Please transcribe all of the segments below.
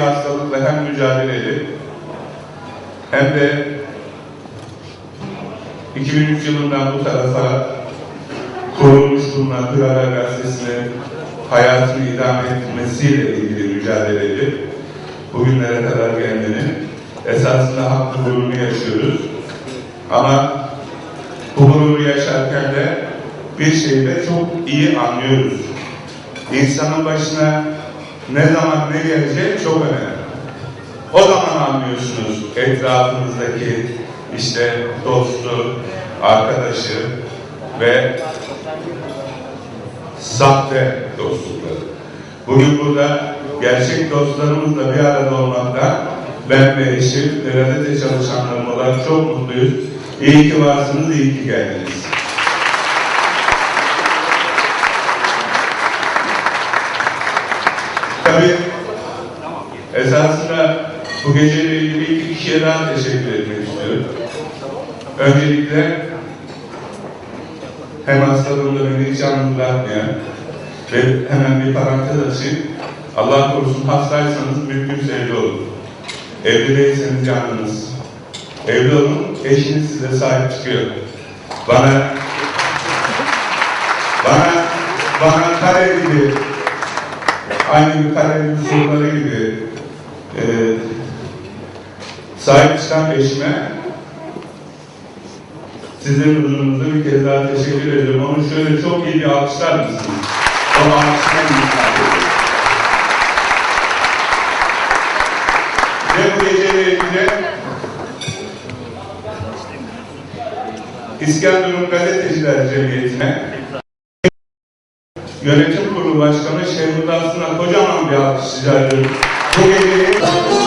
hastalıkla hem mücadele edip hem de 2003 yılından bu tarafa kurulmuş bulunan Hürriyet Gazetesi'ne hayatını idame etmesiyle ilgili mücadele edip bugünlere kadar gelmenin esasında haklı gururunu yaşıyoruz. Ama bu gururu yaşarken de bir şeyi de çok iyi anlıyoruz. İnsanın başına ne zaman ne gelecek çok önemli. O zaman anlıyorsunuz etrafınızdaki işte dostu, arkadaşı ve sahte dostlukları. Bugün burada gerçek dostlarımızla bir arada olmaktan ben ve eşim ve gazete çalışanlarım olarak çok mutluyuz. İyi ki varsınız, iyi ki geldiniz. Tabii esasında bu geceyle ilgili iki kişiye daha teşekkür etmek istiyorum. Öncelikle hem hastalığımda beni hiç yalnız bırakmayan ve hemen bir parantez açayım. Allah korusun hastaysanız mümkünse evde olun. Evde değilseniz yalnız. Evde olun, eşiniz size sahip çıkıyor. Bana bana bana kare gibi aynı bir kare soruları gibi e, sahip çıkan eşime sizin huzurunuzda bir kez daha teşekkür ediyorum. Onu şöyle çok iyi bir alkışlar mısınız? O alkışlar mısınız? Ve bu geceyle ilgili İskenderun Gazeteciler Cemiyeti'ne Yönetim Kurulu Başkanı Şehmuz Aslı'na kocaman bir alkış rica ediyorum. Bu geceyi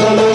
Salam.